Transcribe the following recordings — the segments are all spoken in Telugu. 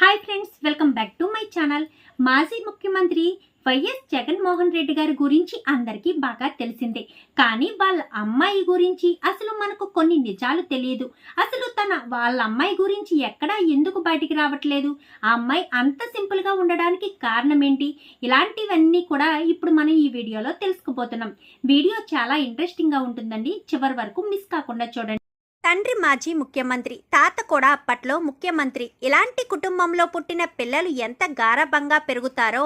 Hi friends welcome back to my channel. మాజీ ముఖ్యమంత్రి వైఎస్ జగన్మోహన్ రెడ్డి గారి గురించి అందరికీ బాగా తెలిసిందే. కానీ వాళ్ళ అమ్మాయి గురించి అసలు మనకు కొన్ని నిజాలు తెలియదు. అసలు తన వాళ్ళ అమ్మాయి గురించి ఎక్కడా ఎందుకు బయటికి రావట్లేదు? ఆ అమ్మాయి అంత సింపుల్గా ఉండడానికి కారణం ఏంటి? ఇలాంటివన్నీ కూడా ఇప్పుడు మనం ఈ వీడియోలో తెలుసుకుపోతున్నాం. వీడియో చాలా ఇంట్రెస్టింగ్గా ఉంటుందండి. చివరి వరకు మిస్ కాకుండా చూడండి. తండ్రి మాజీ ముఖ్యమంత్రి తాత కూడా అప్పట్లో ముఖ్యమంత్రి. ఇలాంటి కుటుంబంలో పుట్టిన పిల్లలు ఎంత గారభంగా పెరుగుతారో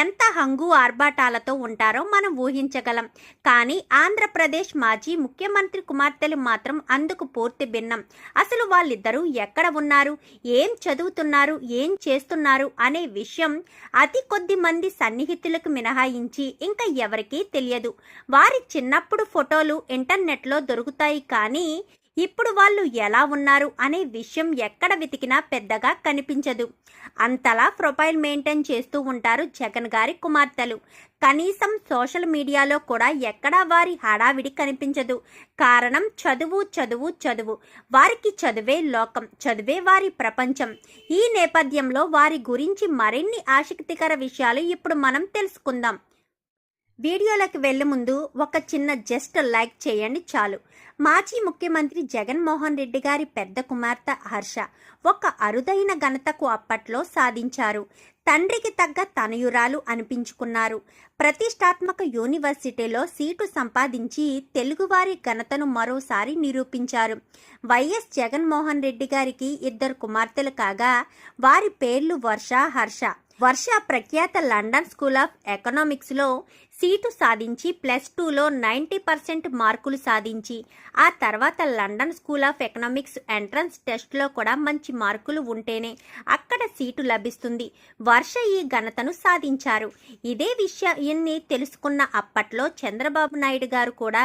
ఎంత హంగు ఆర్భాటాలతో ఉంటారో మనం ఊహించగలం. కానీ ఆంధ్రప్రదేశ్ మాజీ ముఖ్యమంత్రి కుమార్తెలు మాత్రం అందుకు పూర్తి భిన్నం. అసలు వాళ్ళిద్దరూ ఎక్కడ ఉన్నారు? ఏం చదువుతున్నారు? ఏం చేస్తున్నారు? అనే విషయం అతి కొద్ది మంది సన్నిహితులకు మినహాయించి ఇంకా ఎవరికీ తెలియదు. వారి చిన్నప్పుడు ఫోటోలు ఇంటర్నెట్లో దొరుకుతాయి కానీ ఇప్పుడు వాళ్ళు ఎలా ఉన్నారు అనే విషయం ఎక్కడ వెతికినా పెద్దగా కనిపించదు. అంతలా ప్రొఫైల్ మెయింటైన్ చేస్తూ ఉంటారు జగన్ గారి కుమార్తెలు. కనీసం సోషల్ మీడియాలో కూడా ఎక్కడా వారి హడావిడి కనిపించదు. కారణం చదువు చదువు చదువు. వారికి చదువే లోకం చదువే వారి ప్రపంచం. ఈ నేపథ్యంలో వారి గురించి మరిన్ని ఆసక్తికర విషయాలు ఇప్పుడు మనం తెలుసుకుందాం. వీడియోలకు వెళ్ళే ముందు ఒక చిన్న జస్ట్ లైక్ చేయండి చాలు. మాజీ ముఖ్యమంత్రి జగన్మోహన్ రెడ్డి గారి పెద్ద కుమార్తె హర్ష ఒక అరుదైన ఘనతకు అప్పట్లో సాధించారు. తండ్రికి తగ్గ తనయురాలు అనిపించుకున్నారు. ప్రతిష్టాత్మక యూనివర్సిటీలో సీటు సంపాదించి తెలుగువారి ఘనతను మరోసారి నిరూపించారు. వైఎస్ జగన్మోహన్ రెడ్డి గారికి ఇద్దరు కుమార్తెలు కాగా వారి పేర్లు వర్ష హర్ష. వర్ష ప్రఖ్యాత లండన్ స్కూల్ ఆఫ్ ఎకనామిక్స్లో సీటు సాధించి ప్లస్ టూలో నైంటీ పర్సెంట్ మార్కులు సాధించి ఆ తర్వాత London School of Economics entrance టెస్ట్లో కూడా మంచి మార్కులు ఉంటేనే అక్కడ సీటు లభిస్తుంది. వర్ష ఈ ఘనతను సాధించారు. ఇదే విషయాన్ని తెలుసుకున్న అప్పట్లో చంద్రబాబు నాయుడు గారు కూడా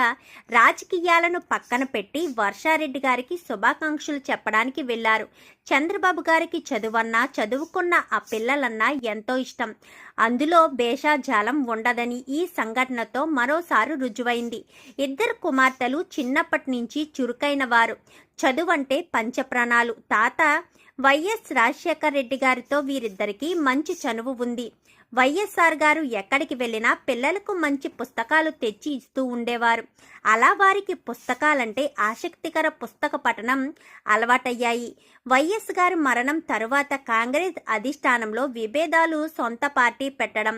రాజకీయాలను పక్కన పెట్టి వర్షారెడ్డి గారికి శుభాకాంక్షలు చెప్పడానికి వెళ్ళారు చంద్రబాబు గారికి చదువన్నా చదువుకున్న ఆ పిల్లలన్నా ఎంతో ఇష్టం. అందులో భేషాజాలం ఉండదని ఈ సంఘటనతో మరోసారి రుజువైంది. ఇద్దరు కుమార్తెలు చిన్నప్పటి నుంచి చురుకైన వారు. చదువంటే పంచప్రాణాలు. తాత వైఎస్ రాజశేఖర్ రెడ్డి గారితో వీరిద్దరికీ మంచి చనువు ఉంది. వైఎస్ఆర్ గారు ఎక్కడికి వెళ్ళినా పిల్లలకు మంచి పుస్తకాలు తెచ్చి ఇస్తూ ఉండేవారు. అలా వారికి పుస్తకాలంటే ఆసక్తికర పుస్తక పఠనం అలవాటయ్యాయి. వైఎస్ గారి మరణం తరువాత కాంగ్రెస్ అధిష్టానంలో విభేదాలు సొంత పార్టీ పెట్టడం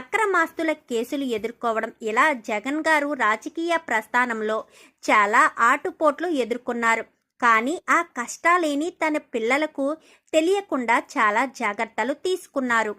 అక్రమాస్తుల కేసులు ఎదుర్కోవడం ఇలా జగన్ గారు రాజకీయ ప్రస్థానంలో చాలా ఆటుపోట్లు ఎదుర్కొన్నారు. కానీ ఆ కష్టాలేని తన పిల్లలకు తెలియకుండా చాలా జాగ్రత్తలు తీసుకున్నారు.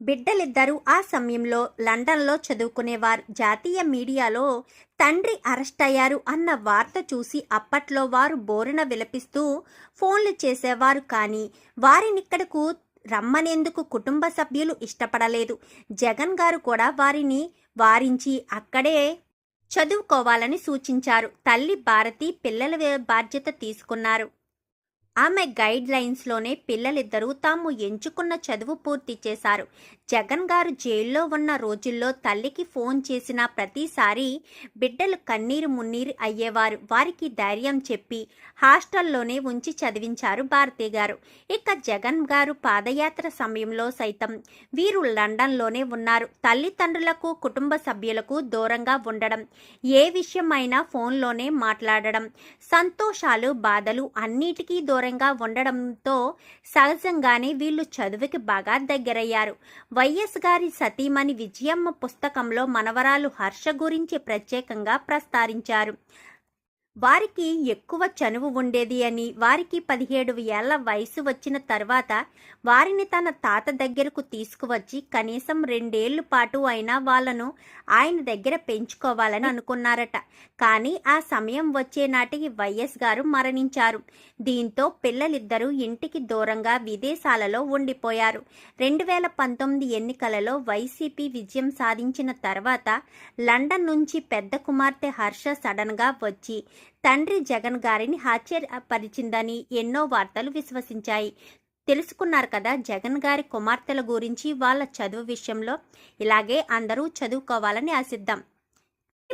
బిడ్డలిద్దరూ ఆ సమయంలో లండన్లో చదువుకునేవారు. జాతీయ మీడియాలో తండ్రి అరెస్ట్ అయ్యారు అన్న వార్త చూసి అప్పట్లో వారు బోరున విలపిస్తూ ఫోన్లు చేసేవారు కానీ వారినిక్కడకు రమ్మనేందుకు కుటుంబ సభ్యులు ఇష్టపడలేదు. జగన్ గారు కూడా వారిని వారించి అక్కడే చదువుకోవాలని సూచించారు. తల్లి భారతి పిల్లల బాధ్యత తీసుకున్నారు. ఆమె గైడ్ లైన్స్లోనే పిల్లలిద్దరూ తాము ఎంచుకున్న చదువు పూర్తి చేశారు. జగన్ గారు జైల్లో ఉన్న రోజుల్లో తల్లికి ఫోన్ చేసిన ప్రతిసారి బిడ్డలు కన్నీరు మున్నీరు అయ్యేవారు. వారికి ధైర్యం చెప్పి హాస్టల్లోనే ఉంచి చదివించారు భారతి గారు. ఇక జగన్ గారు పాదయాత్ర సమయంలో సైతం వీరు లండన్లోనే ఉన్నారు. తల్లిదండ్రులకు కుటుంబ సభ్యులకు దూరంగా ఉండడం ఏ విషయమైనా ఫోన్లోనే మాట్లాడడం సంతోషాలు బాధలు అన్నిటికీ దూరం దూరంగా ఉండడంతో సహజంగానే వీళ్ళు చదువుకి బాగా దగ్గరయ్యారు. వైఎస్ గారి సతీమణి విజయమ్మ పుస్తకంలో మనవరాలు హర్ష గురించి ప్రత్యేకంగా ప్రస్తారించారు వారికి ఎక్కువ చనువు ఉండేది అని వారికి పదిహేడు ఏళ్ళ వయసు వచ్చిన తర్వాత వారిని తన తాత దగ్గరకు తీసుకువచ్చి కనీసం రెండేళ్ళ పాటు అయినా వాళ్ళను ఆయన దగ్గర పెంచుకోవాలని అనుకున్నారట. కానీ ఆ సమయం వచ్చే నాటికి వైఎస్ గారు మరణించారు. దీంతో పిల్లలిద్దరూ ఇంటికి దూరంగా విదేశాలలో ఉండిపోయారు. రెండు వేల పంతొమ్మిది ఎన్నికలలో వైసీపీ విజయం సాధించిన తర్వాత లండన్ నుంచి పెద్ద కుమార్తె హర్ష సడన్గా వచ్చి తండ్రి జగన్ గారిని ఆశ్చర్యపరిచిందని ఎన్నో వార్తలు విశ్వసించాయి. తెలుసుకున్నారు కదా జగన్ గారి కుమార్తెల గురించి వాళ్ళ చదువు విషయంలో. ఇలాగే అందరూ చదువుకోవాలని ఆశిద్దాం.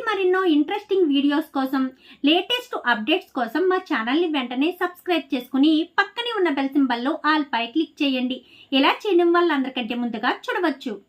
మరెన్నో ఇంట్రెస్టింగ్ వీడియోస్ కోసం లేటెస్ట్ అప్డేట్స్ కోసం మా ఛానల్ని వెంటనే సబ్స్క్రైబ్ చేసుకుని పక్కనే ఉన్న బెల్ సింబల్లో ఆల్ పై క్లిక్ చేయండి. ఇలా చేయడం వల్ల అందరికంటే ముందుగా చూడవచ్చు.